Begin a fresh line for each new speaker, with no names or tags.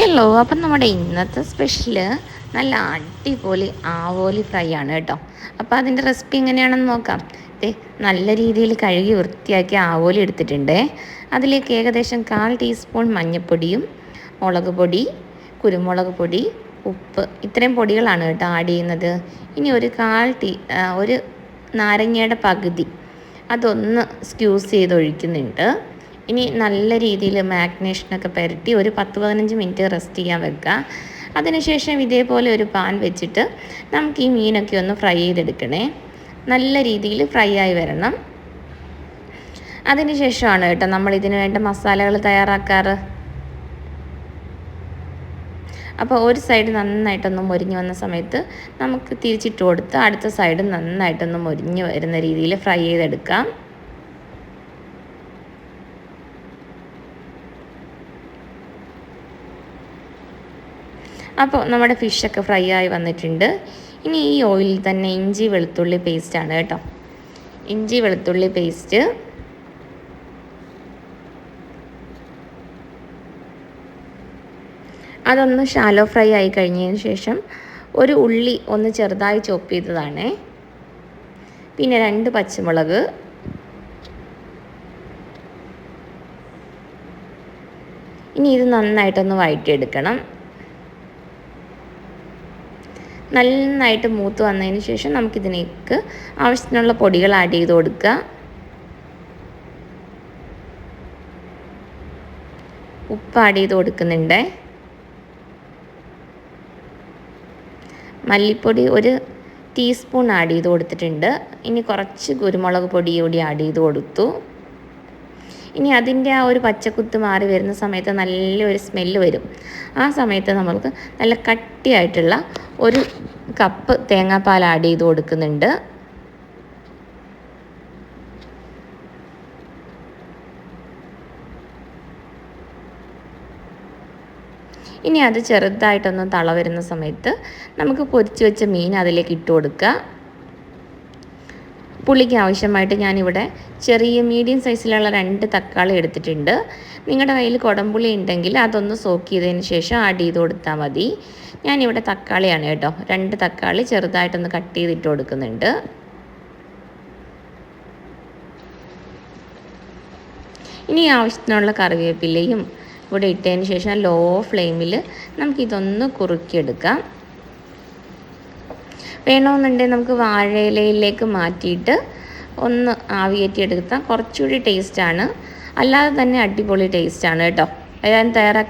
Hello അപ്പം നമ്മുടെ ഇന്നത്തെ സ്പെഷ്യൽ നല്ല അടിപൊളി ആവോലി ഫ്രൈ ആണ് കേട്ടോ. അപ്പോൾ അതിന്റെ റെസിപ്പി എങ്ങനെയാണെന്ന് നോക്കാം. ദേ നല്ല രീതിയിൽ കഴുകി വൃത്തിയാക്കി ആവോലി എടുത്തിട്ടുണ്ട്. അതിലേക്ക് ഏകദേശം കാൽ ടീസ്പൂൺ മഞ്ഞൾപ്പൊടിയും മുളക് പൊടി കുരുമുളക് പൊടി ഉപ്പ് ഇത്രയും പൊടികളാണ് കേട്ടോ ആഡ് ചെയ്യുന്നത്. ഇനി ഒരു കാൽ ടീ ഒരു നാരങ്ങയുടെ പകുതി അതൊന്ന് സ്ക്യൂസ് ചെയ്ത് ഒഴിക്കുന്നുണ്ട് ഇനി നല്ല രീതിയിൽ മാഗ്നേഷനൊക്കെ പുരട്ടി ഒരു പത്ത് പതിനഞ്ച് മിനിറ്റ് റെസ്റ്റ് ചെയ്യാൻ വെക്കുക. അതിനുശേഷം ഇതേപോലെ ഒരു പാൻ വെച്ചിട്ട് നമുക്ക് ഈ മീനൊക്കെ ഒന്ന് ഫ്രൈ ചെയ്തെടുക്കണേ. നല്ല രീതിയിൽ ഫ്രൈ ആയി വരണം. അതിനുശേഷമാണ് കേട്ടോ നമ്മൾ ഇതിന് വേണ്ട മസാലകൾ തയ്യാറാക്കാറ്. അപ്പോൾ ഒരു സൈഡ് നന്നായിട്ടൊന്ന് മൊരിഞ്ഞ് വന്ന സമയത്ത് നമുക്ക് തിരിച്ചിട്ട് കൊടുത്ത് അടുത്ത സൈഡ് നന്നായിട്ടൊന്ന് മൊരിഞ്ഞ് വരുന്ന രീതിയിൽ ഫ്രൈ ചെയ്തെടുക്കാം. അപ്പോൾ നമ്മുടെ ഫിഷൊക്കെ ഫ്രൈ ആയി വന്നിട്ടുണ്ട്. ഇനി ഈ ഓയിലിൽ തന്നെ ഇഞ്ചി വെളുത്തുള്ളി പേസ്റ്റാണ് കേട്ടോ. ഇഞ്ചി വെളുത്തുള്ളി പേസ്റ്റ് അതൊന്ന് ഷാലോ ഫ്രൈ ആയി കഴിഞ്ഞതിന് ശേഷം ഒരു ഉള്ളി ഒന്ന് ചെറുതായി ചോപ്പ് ചെയ്തതാണ്. പിന്നെ രണ്ട് പച്ചമുളക്. ഇനി ഇത് നന്നായിട്ടൊന്ന് വഴറ്റിയെടുക്കണം. നന്നായിട്ട് മൂത്ത് വന്നതിന് ശേഷം നമുക്കിതിലേക്ക് ആവശ്യത്തിനുള്ള പൊടികൾ ആഡ് ചെയ്ത് കൊടുക്കുക. ഉപ്പ് ആഡ് ചെയ്ത് കൊടുക്കുന്നുണ്ട്. മല്ലിപ്പൊടി ഒരു ടീസ്പൂൺ ആഡ് ചെയ്ത് കൊടുത്തിട്ടുണ്ട്. ഇനി കുറച്ച് കുരുമുളക് പൊടി കൂടി ആഡ് ചെയ്ത് കൊടുത്തു. ഇനി അതിന്റെ ആ ഒരു പച്ചക്കുത്ത് മാറി വരുന്ന സമയത്ത് നല്ലൊരു സ്മെല്ല് വരും. ആ സമയത്ത് നമ്മൾക്ക് നല്ല കട്ടിയായിട്ടുള്ള ഒരു കപ്പ് തേങ്ങാപ്പാൽ ആഡ് ചെയ്ത് കൊടുക്കുന്നുണ്ട്. ഇനി അത് ചെറുതായിട്ടൊന്ന് തള വരുന്ന സമയത്ത് നമുക്ക് പൊരിച്ച് വെച്ച മീൻ അതിലേക്ക് ഇട്ട് കൊടുക്കുക. പുളിക്ക് ആവശ്യമായിട്ട് ഞാനിവിടെ ചെറിയ മീഡിയം സൈസിലുള്ള രണ്ട് തക്കാളി എടുത്തിട്ടുണ്ട്. നിങ്ങളുടെ കയ്യിൽ കുടംപുളി ഉണ്ടെങ്കിൽ അതൊന്ന് സോക്ക് ചെയ്തതിന് ശേഷം ആഡ് ചെയ്ത് കൊടുത്താൽ മതി. ഞാനിവിടെ തക്കാളിയാണ് കേട്ടോ. രണ്ട് തക്കാളി ചെറുതായിട്ടൊന്ന് കട്ട് ചെയ്തിട്ട് കൊടുക്കുന്നുണ്ട്. ഇനി ആവശ്യത്തിനുള്ള കറിവേപ്പിലയും ഇവിടെ ഇട്ടതിന് ശേഷം ലോ ഫ്ലെയിമിൽ നമുക്കിതൊന്ന് കുറുക്കിയെടുക്കാം. വേണമെന്നുണ്ടെങ്കിൽ നമുക്ക് വാഴയിലയിലേക്ക് മാറ്റിയിട്ട് ഒന്ന് ആവിയേറ്റിയെടുത്താൽ കുറച്ചുകൂടി ടേസ്റ്റാണ് അല്ലാതെ തന്നെ അടിപൊളി ടേസ്റ്റാണ് കേട്ടോ. ഞാൻ തയ്യാറാക്കി